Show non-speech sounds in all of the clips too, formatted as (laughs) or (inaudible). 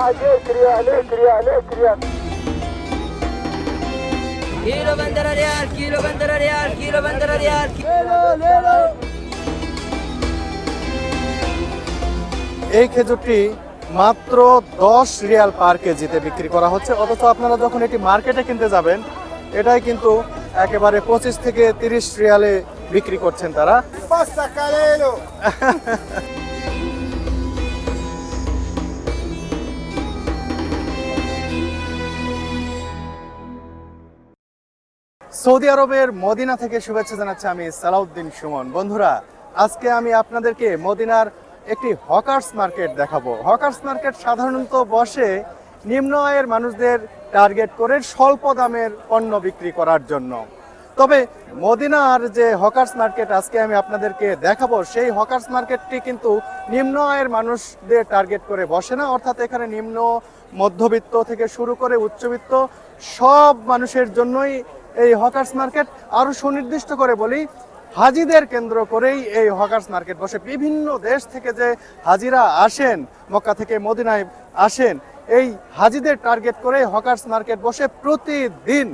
عليك ريال عليك ريال عليك ريال Kilo bandera real, kilo bandera real, kilo bandera real. এই খেজুরটি মাত্র দশ রিয়াল পার কেজিতে বিক্রি করা হচ্ছে অথচ আপনারা যখন এটি মার্কেটে কিনতে যাবেন এটাই কিন্তু একেবারে পঁচিশ থেকে তিরিশ রিয়ালে বিক্রি করছেন তারা (laughs) সৌদি আরবের মদিনা থেকে শুভেচ্ছা জানাচ্ছি আমি সালাউদ্দিন সুমন। বন্ধুরা, আজকে আমি আপনাদেরকে মদিনার একটি হকার্স মার্কেট দেখাবো। হকার্স মার্কেট সাধারণত বসে নিম্ন আয়ের মানুষদের টার্গেট করে স্বল্প দামের পণ্য বিক্রি করার জন্য। তবে মদিনার যে হকার্স মার্কেট আজকে আমি আপনাদেরকে দেখাবো, সেই হকার্স মার্কেটটি কিন্তু নিম্ন আয়ের মানুষদের টার্গেট করে বসে না। অর্থাৎ এখানে নিম্ন, মধ্যবিত্ত থেকে শুরু করে উচ্চবিত্ত সব মানুষের জন্যই এই হকার্স মার্কেট আরও সুনির্দিষ্ট করে বলি, হাজিদের কেন্দ্র করেই এই হকার্স মার্কেট বসে। বিভিন্ন দেশ থেকে যে হাজিরা আসেন, মক্কা থেকে মদিনায় আসেন, এই হাজিদের টার্গেট করে হকার্স মার্কেট বসে প্রতিদিন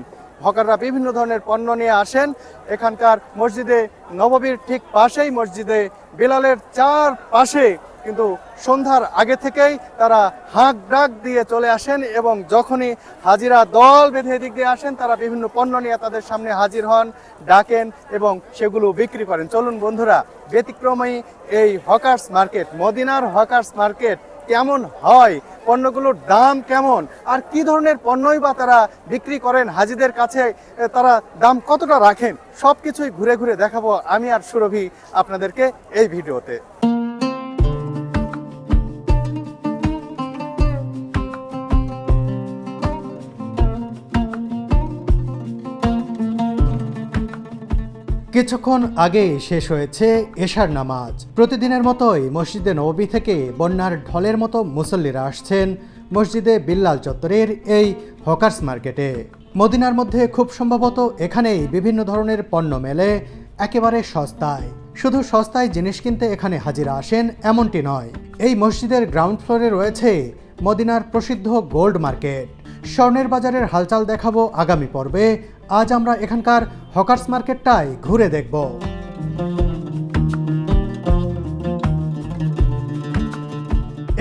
হকাররা বিভিন্ন ধরনের পণ্য নিয়ে আসেন। এখানকার মসজিদে নববীর ঠিক পাশেই মসজিদে বিলালের চার পাশে কিন্তু সন্ধ্যার আগে থেকেই তারা হাঁক ডাক দিয়ে চলে আসেন এবং যখনই হাজিরা দল বেঁধে এদিক দিয়ে আসেন, তারা বিভিন্ন পণ্য নিয়ে তাদের সামনে হাজির হন, ডাকেন এবং সেগুলো বিক্রি করেন। চলুন বন্ধুরা, ব্যতিক্রমী এই হকার্স মার্কেট, মদিনার হকার্স মার্কেট কেমন হয়? পণ্যগুলোর দাম কেমন? আর কি ধরনের পণ্যই বা তারা বিক্রি করেন? হাজিদের কাছে তারা দাম কতটা রাখেন? সব কিছুই ঘুরে ঘুরে দেখাবো। আমি আর সুরভি আপনাদেরকে এই ভিডিওতে। কিছুক্ষণ আগে শেষ হয়েছে এশার নামাজ। প্রতিদিনের মতোই মসজিদে নবী থেকে বন্যার ঢলের মতো মুসল্লিরা আসছেন মসজিদে বিল্লাল চত্বরের এই হকার্স মার্কেটে। মদিনার মধ্যে খুব সম্ভবত এখানেই বিভিন্ন ধরনের পণ্য মেলে, একেবারে সস্তায়। শুধু সস্তায় জিনিস কিনতে এখানে হাজিরা আসেন এমনটি নয়। এই মসজিদের গ্রাউন্ড ফ্লোরে রয়েছে মদিনার প্রসিদ্ধ গোল্ড মার্কেট। স্বর্ণের বাজারের হালচাল দেখাবো আগামী পর্বে। আজ আমরা এখানকার হকার্স মার্কেটটাই ঘুরে দেখব।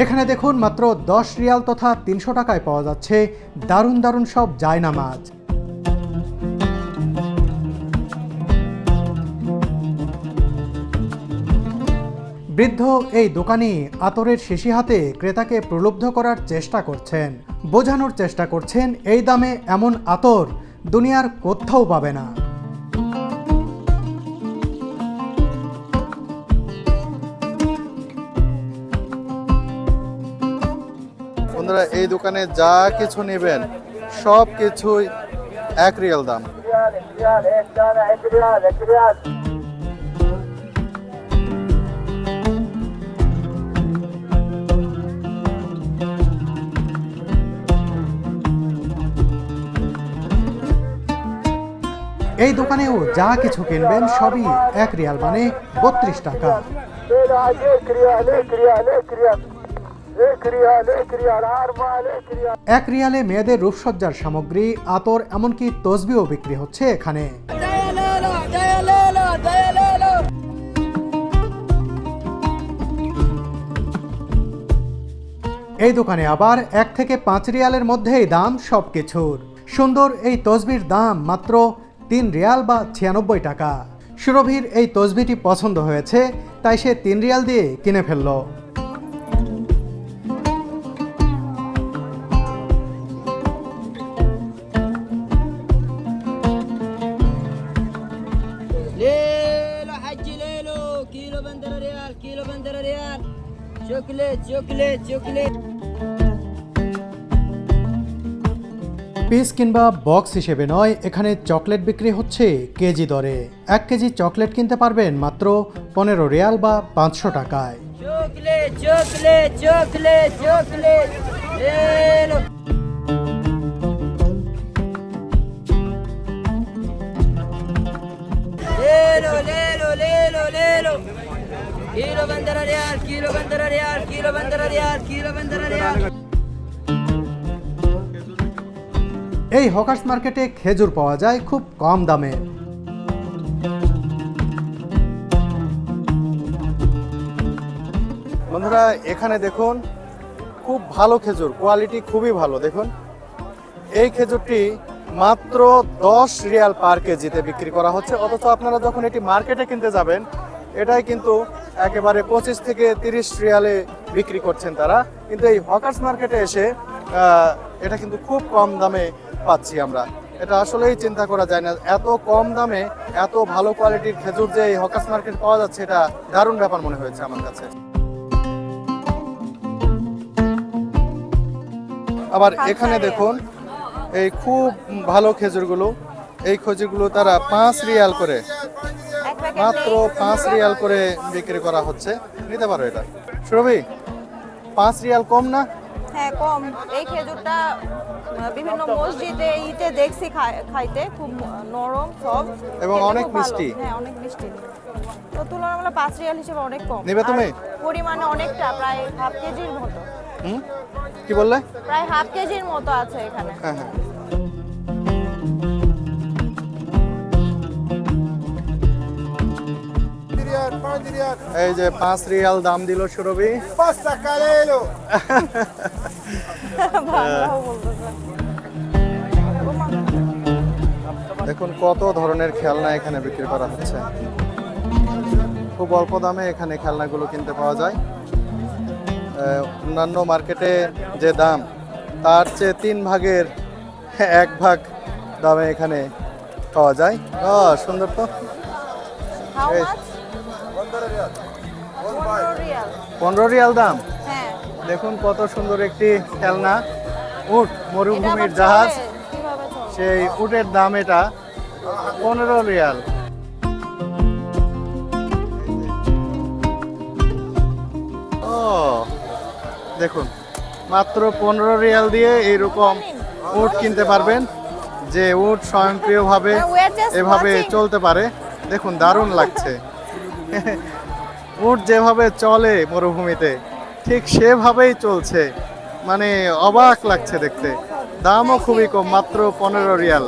এখানে দেখুন মাত্র দশ রিয়াল তথা তিনশো টাকায় পাওয়া যাচ্ছে দারুণ দারুণ সব জায়নামাজ বৃদ্ধ এই দোকানি আতরের শিশি হাতে ক্রেতাকে প্রলুব্ধ করার চেষ্টা করছেন। বোঝানোর চেষ্টা করছেন, এই দামে এমন আতর দুনিয়ার কোথাও পাবে না। বন্ধুরা, এই দোকানে যা কিছু নেবেন, সব কিছুই এক রিয়াল দাম। এই দোকানেও যা কিছু কিনবেন, সবই এক রিয়াল মানে বত্রিশ টাকা। এক রিয়ালে মেয়েদের রূপসজ্জার সামগ্রী, আতর, এমনকি তসবিও বিক্রি হচ্ছে এখানে. এই দোকানে আবার এক থেকে পাঁচ রিয়ালের মধ্যেই দাম সব কিছুর সুন্দর এই তসবির দাম মাত্র তিন রিয়াল বা ছিয়ানব্বই টাকা। সুরভির এই তসবিটি পছন্দ হয়েছে, তাই সে তিন রিয়াল দিয়ে কিনে ফেলল। kilo bandera real, kilo bandera real. Chocolate, chocolate, chocolate. Piece কিংবা বক্স হিসেবে নয় এখানে চকলেট বিক্রি হচ্ছে কেজি দরে এক কেজি চকলেট কিনতে পারবেন মাত্র পনেরো রিয়াল বা পাঁচশো টাকায় chocolate chocolate chocolate chocolate lelo. Kilo bandera real, kilo bandera real, kilo bandera real, kilo bandera real. এই হকার্স মার্কেটে খেজুর পাওয়া যায় খুব কম দামে বন্ধুরা এখানে দেখুন খুব ভালো খেজুর কোয়ালিটি খুবই ভালো দেখুন এই খেজুরটি মাত্র দশ রিয়াল পার কেজিতে বিক্রি করা হচ্ছে। অথচ আপনারা যখন এটি মার্কেটে কিনতে যাবেন এটাই কিন্তু একেবারে পঁচিশ থেকে তিরিশ রিয়ালে বিক্রি করছেন তারা। কিন্তু এই হকার্স মার্কেটে এসে এটা কিন্তু খুব কম দামে পাচ্ছি আমরা। এটা আসলেই চিন্তা করা যায় না। এত কম দামে এত ভালো কোয়ালিটির খেজুর যে এই হকার্স মার্কেট পাওয়া যাচ্ছে এটা দারুণ ব্যাপার মনে হয়েছে আমার কাছে। আবার এখানে দেখুন এই খুব ভালো খেজুরগুলো। এই খেজুরগুলো তারা পাঁচ রিয়াল করে। মাত্র পাঁচ রিয়াল করে বিক্রি করা হচ্ছে। নিতে পারো এটা। সুরভি পাঁচ রিয়াল কম না? হ্যাঁ কম। এই খেজুরটা বিভিন্ন মসজিদে ইতে দেখছি খাই- খাইতে। খুব নরম সব এবং অনেক মিষ্টি। হ্যাঁ অনেক মিষ্টি। তো তুলনামূলক পাঁচ রিয়াল হিসেবে অনেক কম। নেবে তুমি? পরিমাণে অনেকটা প্রায় হাফ কেজির মতো। হুম? কি বললে? প্রায় হাফ কেজির মতো আছে এখানে। হ্যাঁ হ্যাঁ. এই যে পাঁচ রিয়াল দাম দিল সুরভি। calelo. (laughs) বাংলাও বলতেছে। ওমা, দেখুন কত ধরনের খেলনা এখানে বিক্রি করা হচ্ছে। খুব অল্প দামে এখানে খেলনাগুলো কিনতে পাওয়া যায়। অন্যান্য মার্কেটে যে দাম তার চেয়ে তিন ভাগের (laughs) এক ভাগ দামে এখানে পাওয়া যায়। ও সুন্দর তো। পনেরো রিয়াল। দাম? হ্যাঁ। দেখুন কত সুন্দর একটি খেলনা। উট মরুভূমির জাহাজ? সেই উটের দাম এটা পনেরো রিয়াল। ও দেখুন মাত্র পনেরো রিয়াল দিয়ে এইরকম উট কিনতে পারবেন যে উট স্বয়ংক্রিয়ভাবে এভাবে চলতে পারে। দেখুন দারুণ লাগছে। উট যেভাবে চলে মরুভূমিতে ঠিক সেভাবেই চলছে। মানে অবাক লাগছে দেখতে। দামও খুবই কম মাত্র পনেরো রিয়াল।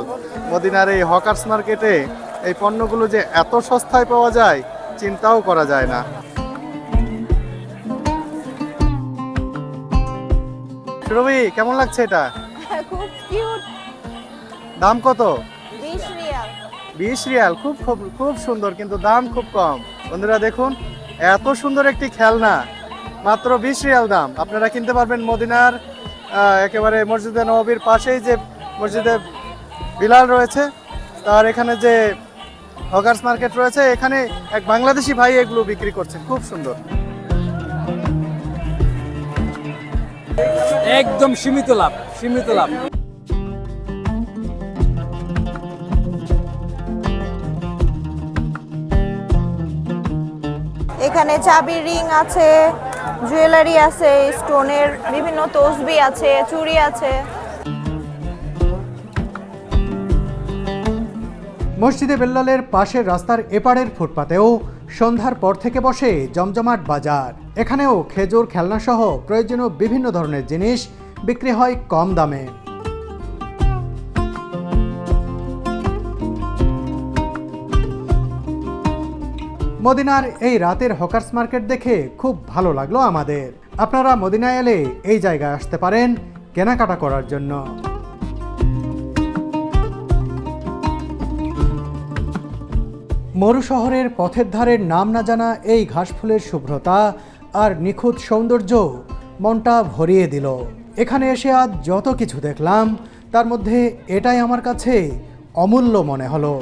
মদিনার এই হকার্স মার্কেটে এই পণ্যগুলো যে এত সস্তায় পাওয়া যায় চিন্তাও করা যায় না। রবি কেমন লাগছে এটা? (laughs) খুব কিউট দাম কত? বিশ রিয়াল। বিশ রিয়াল খুব খুব খুব সুন্দর কিন্তু দাম খুব কম। বন্ধুরা দেখুন এত সুন্দর একটি খেলনা মাত্র বিশ রিয়াল দাম। আপনারা কিনতে পারবেন মদিনার আহ, একেবারে মসজিদে নবীর পাশেই যে মসজিদে বিলাল রয়েছে তার এখানে যে হকার্স মার্কেট রয়েছে এখানে এক বাংলাদেশি ভাই এগুলো বিক্রি করছেন। খুব সুন্দর। একদম সীমিত লাভ সীমিত লাভ। এখানে চাবি রিং আছে জুয়েলারি আছে স্টোনের বিভিন্ন তসবি আছে চুড়ি আছে। মসজিদে বেল্লালের পাশের রাস্তার এপারের ফুটপাতেও সন্ধ্যার পর থেকে বসে জমজমাট বাজার। এখানেও খেজুর খেলনাসহ প্রয়োজনীয় বিভিন্ন ধরনের জিনিস বিক্রি হয় কম দামে। মদিনার এই রাতের হকার্স মার্কেট দেখে খুব ভালো লাগল আমাদের। আপনারা মদিনায় এলে এই জায়গায় আসতে পারেন কেনাকাটা করার জন্য। মরু শহরের পথের ধারের নাম না জানা এই ঘাসফুলের শুভ্রতা আর নিখুঁত সৌন্দর্য মনটা ভরিয়ে দিল। এখানে এসে আজ যত কিছু দেখলাম, তার মধ্যে এটাই আমার কাছে অমূল্য মনে হলো।